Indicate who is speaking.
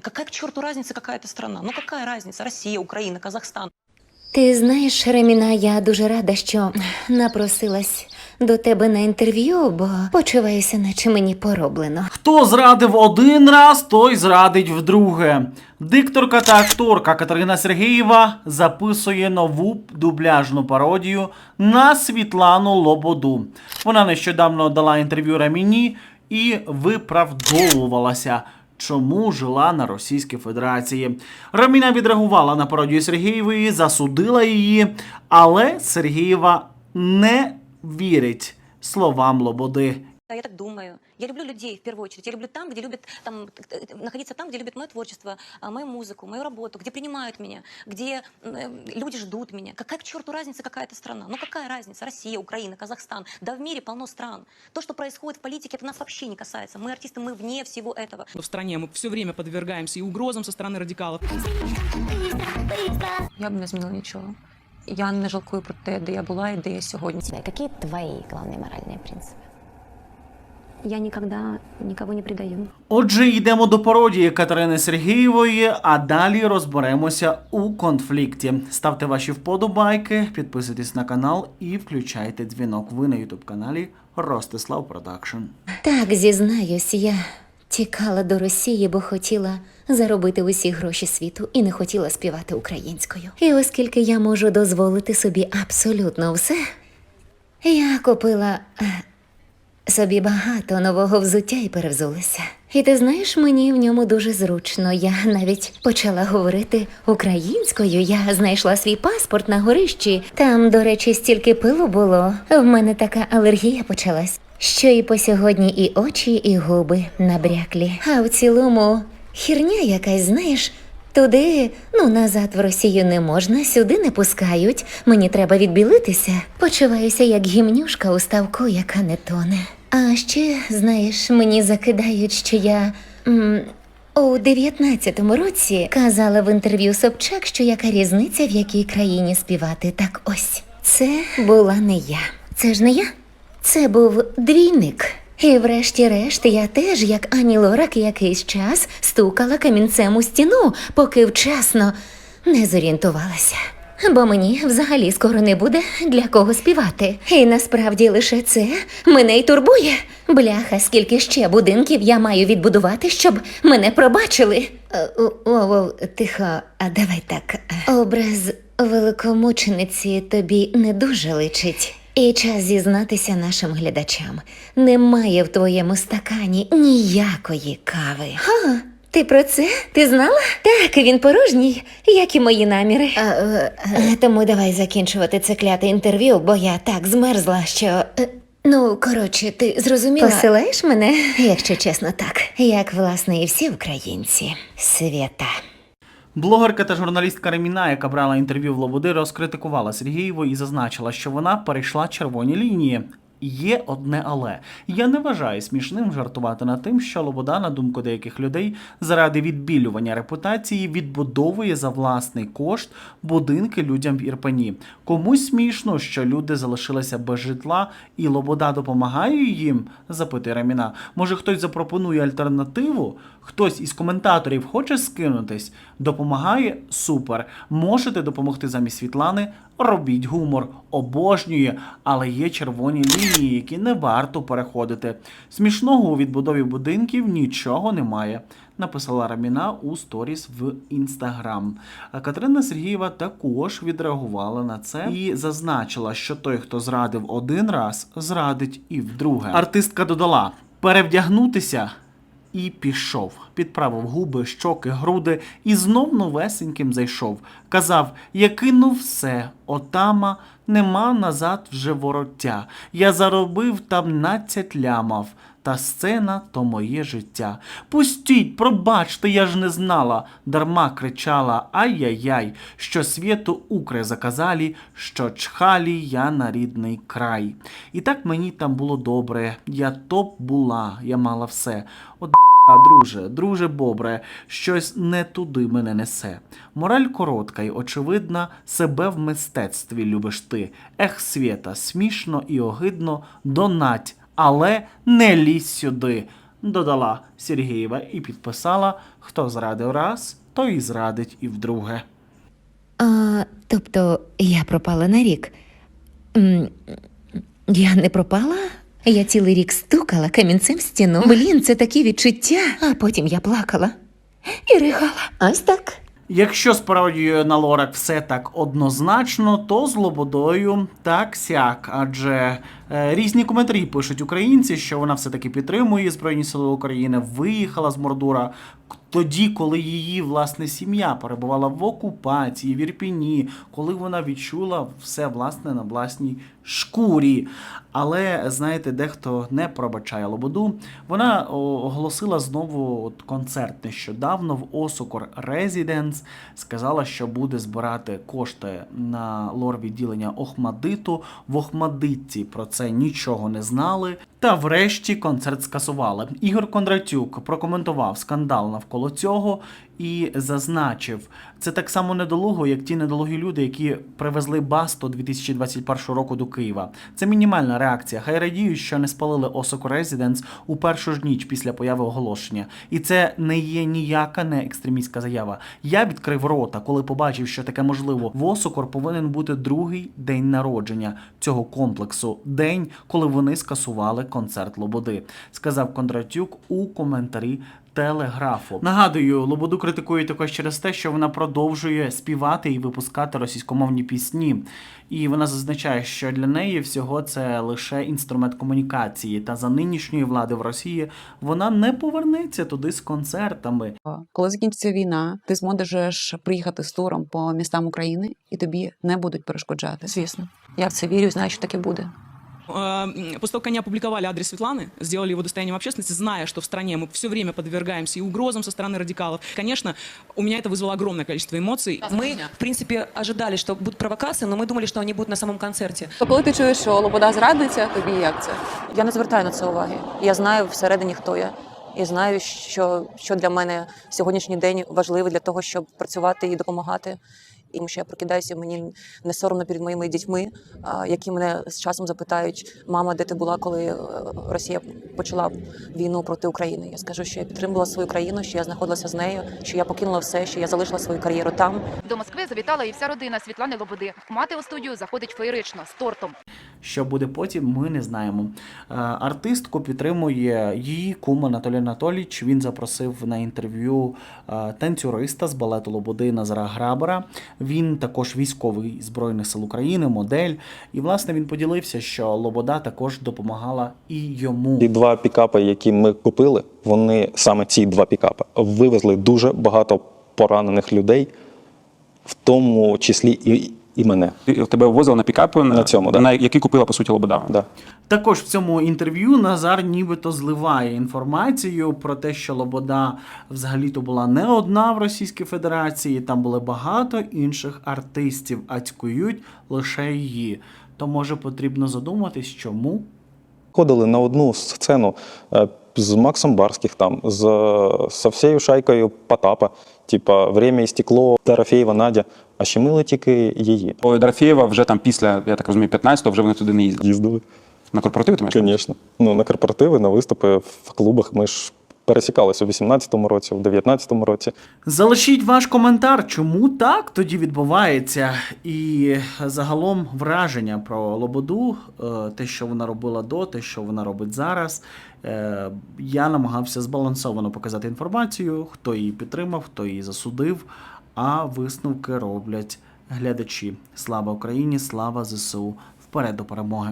Speaker 1: Какая к черту разница, какая это страна? Ну какая разница? Россия, Украина, Казахстан.
Speaker 2: Ти знаєш, Реміна, я дуже рада, що напросилась до тебе на інтерв'ю, бо почуваюся, наче мені пороблено.
Speaker 3: Хто зрадив один раз, той зрадить вдруге. Дикторка та акторка Катерина Сергієва записує нову дубляжну пародію на Світлану Лободу. Вона нещодавно дала інтерв'ю Раміні і виправдовувалася. Чому жила на Російській Федерації? Раміна відреагувала на пародію Сергієвої, засудила її, але Сергієва не вірить словам Лободи.
Speaker 1: Да, я так думаю. Я люблю людей в первую очередь. Я люблю там, где любят там, т- т- находиться там, где любят мое творчество, а, мою музыку, мою работу, где принимают меня, где э, люди ждут меня. Какая к черту разница, какая это страна? Ну какая разница? Россия, Украина, Казахстан. Да в мире полно стран. То, что происходит в политике, это нас вообще не касается. Мы артисты, мы вне всего этого.
Speaker 4: в стране мы все время подвергаемся и угрозам со стороны радикалов.
Speaker 1: Я б не змінила нічого. Я не жалкую про те, де я була і де я сьогодні.
Speaker 5: Какие твои главные моральные принципы?
Speaker 1: Я никогда никого не предаю.
Speaker 3: Отже, йдемо до пародії Катерини Сергієвої, а далі розберемося у конфлікті. Ставте ваші вподобайки, підписуйтесь на канал і включайте дзвінок. Ви на ютуб каналі Ростислав Продакшн.
Speaker 2: Так, зізнаюсь, я тікала до Росії, бо хотіла заробити усі гроші світу і не хотіла співати українською. І оскільки я можу дозволити собі абсолютно все, я купила е, собі багато нового взуття і перевзулася. І ти знаєш, мені в ньому дуже зручно. Я навіть почала говорити українською. Я знайшла свій паспорт на горищі. Там, до речі, стільки пилу було. В мене така алергія почалась. Що і по сьогодні і очі, і губи набряклі. А в цілому хірня якась, знаєш. Туди, ну назад в Росію не можна, сюди не пускають. Мені треба відбілитися. Почуваюся як гімнюшка у ставку, яка не тоне. А ще, знаєш, мені закидають, що я. М- у 19-му році казала в інтерв'ю Собчак, що яка різниця, в якій країні співати. Так ось це була не я. Це ж не я. Це був двійник. І врешті-решт я теж, як Ані Лорак, якийсь час стукала камінцем у стіну, поки вчасно не зорієнтувалася. Бо мені взагалі скоро не буде для кого співати. І насправді лише це мене й турбує. Бляха, скільки ще будинків я маю відбудувати, щоб мене пробачили. Е, о, о, о, тихо, а давай так. Образ великомучениці тобі не дуже личить. І час зізнатися нашим глядачам. Немає в твоєму стакані ніякої кави. Ха, ти про це? Ти знала? Так, він порожній, як і мої наміри. А, е, е, тому давай закінчувати це кляте інтерв'ю, бо я так змерзла, що. е, Ну, коротше, ти зрозуміла. Посилаєш мене, якщо чесно, так. Як, власне, і всі українці. Свята.
Speaker 3: Блогерка та журналістка Реміна, яка брала інтерв'ю в Лободи, розкритикувала Сергієву і зазначила, що вона перейшла червоні лінії. Є одне але я не вважаю смішним жартувати над тим, що Лобода, на думку деяких людей, заради відбілювання репутації відбудовує за власний кошт будинки людям в Ірпені. Комусь смішно, що люди залишилися без житла, і Лобода допомагає їм? запитує Реміна. Може, хтось запропонує альтернативу? Хтось із коментаторів хоче скинутись? Допомагає? Супер. Можете допомогти замість Світлани? Робіть гумор, обожнює, але є червоні лінії, які не варто переходити. Смішного у відбудові будинків нічого немає. Написала Раміна у сторіс в інстаграм. Катерина Сергієва також відреагувала на це і зазначила, що той, хто зрадив один раз, зрадить і вдруге. Артистка додала: перевдягнутися і пішов. Підправив губи, щоки, груди і знов новесеньким зайшов. Казав: Я кинув все, отама, нема назад вже вороття. Я заробив там надцять лямав. Та сцена то моє життя. Пустіть, пробачте, я ж не знала. Дарма кричала Ай-яй-яй, що світу укри заказалі, що чхалі я на рідний край. І так мені там було добре. Я топ була, я мала все. От а, друже, друже бобре, щось не туди мене несе. Мораль коротка й очевидна, себе в мистецтві любиш ти. Ех, свєта, смішно і огидно, донать, але не лізь сюди. додала Сергієва і підписала: хто зрадив раз, той і зрадить і вдруге.
Speaker 2: А, тобто я пропала на рік. Я не пропала? Я цілий рік стукала камінцем в стіну. Блін, це такі відчуття. А потім я плакала і ригала. Ось так.
Speaker 3: Якщо з пародією на Лорак все так однозначно, то з Лободою так сяк. Адже різні коментарі пишуть українці, що вона все-таки підтримує Збройні Сили України, виїхала з Мордура тоді, коли її власне сім'я перебувала в окупації, в Ірпіні, коли вона відчула все власне на власній шкурі. Але знаєте, дехто не пробачає Лободу. Вона оголосила знову концерт нещодавно в Осокор Резіденс. Сказала, що буде збирати кошти на лор відділення Охмадиту. В Охмадитті про це нічого не знали. Та врешті концерт скасували. Ігор Кондратюк прокоментував скандал навколо цього і зазначив, це так само недолуго, як ті недолугі люди, які привезли Басту 2021 року до Києва. Це мінімальна реакція. Хай радіють, що не спалили Осоко Резіденс у першу ж ніч після появи оголошення. І це не є ніяка не екстремістська заява. Я відкрив рота, коли побачив, що таке можливо. В Осокор повинен бути другий день народження цього комплексу, день, коли вони скасували концерт Лободи, сказав Кондратюк у коментарі. Телеграфу нагадую, Лободу критикують також через те, що вона продовжує співати і випускати російськомовні пісні. І вона зазначає, що для неї всього це лише інструмент комунікації. Та за нинішньої влади в Росії вона не повернеться туди з концертами.
Speaker 6: Коли закінчиться війна, ти зможеш приїхати з туром по містам України, і тобі не будуть перешкоджати.
Speaker 1: Звісно. Я в це вірю знаю, що так і буде
Speaker 4: Э, м, После того, как они опубликовали адрес Светланы, сделали его достоянием общественности, зная, что в стране мы все время подвергаемся и угрозам со стороны радикалов, конечно, у меня это вызвало огромное количество эмоций.
Speaker 1: Мы, в принципе, ожидали, что будут провокации, но мы думали, что они будут на самом концерте.
Speaker 6: То коли ти чуєш, що Лобода зрадниця, тобі як це?
Speaker 1: Я не звертаю на це уваги. Я знаю всередині, хто я. І знаю, що, що для мене сьогоднішній день важливий для того, щоб працювати і допомагати. І тому що я прокидаюся, мені не соромно перед моїми дітьми, які мене з часом запитають: мама, де ти була, коли е, Росія почала війну проти України? Я скажу, що я підтримувала свою країну, що я знаходилася з нею, що я покинула все, що я залишила свою кар'єру там.
Speaker 7: До Москви завітала і вся родина Світлани Лободи. Мати у студію заходить феєрично з тортом.
Speaker 3: Що буде потім, ми не знаємо. Е, Артистку підтримує її кум Анатолій Анатолійович. Він запросив на інтерв'ю е, танцюриста з балету Лободи Назара Грабера. Він також військовий Збройних сил України, модель. І власне він поділився, що Лобода також допомагала і йому.
Speaker 8: Два пікапи, які ми купили, вони саме ці два пікапи вивезли дуже багато поранених людей, в тому числі і, і мене.
Speaker 9: Тебе возили на пікапи,
Speaker 8: На цьому, да.
Speaker 9: на який купила, по суті, Лобода.
Speaker 8: Да.
Speaker 3: Також в цьому інтерв'ю Назар нібито зливає інформацію про те, що Лобода взагалі-то була не одна в Російській Федерації, там були багато інших артистів, а цькують лише її. То може потрібно задуматись, чому
Speaker 8: Ходили на одну сцену е, з Максом Барських, там, з, со всією шайкою Потапа, типа «Время і стекло, Дорофєєва Надя, а ще мили тільки її.
Speaker 9: Ой, Дорофєєва вже там після, я так розумію, 15-го вже вони туди не їздили.
Speaker 8: Їздили,
Speaker 9: На корпоративи ти маєш?
Speaker 8: звісно. Ну, на корпоративи, на виступи в клубах ми ж пересікалися у 18-му році, у 19-му році.
Speaker 3: Залишіть ваш коментар, чому так тоді відбувається, і загалом враження про Лободу, е, те, що вона робила до, те, що вона робить зараз. Е, Я намагався збалансовано показати інформацію, хто її підтримав, хто її засудив. А висновки роблять глядачі. Слава Україні! Слава ЗСУ! Вперед до перемоги!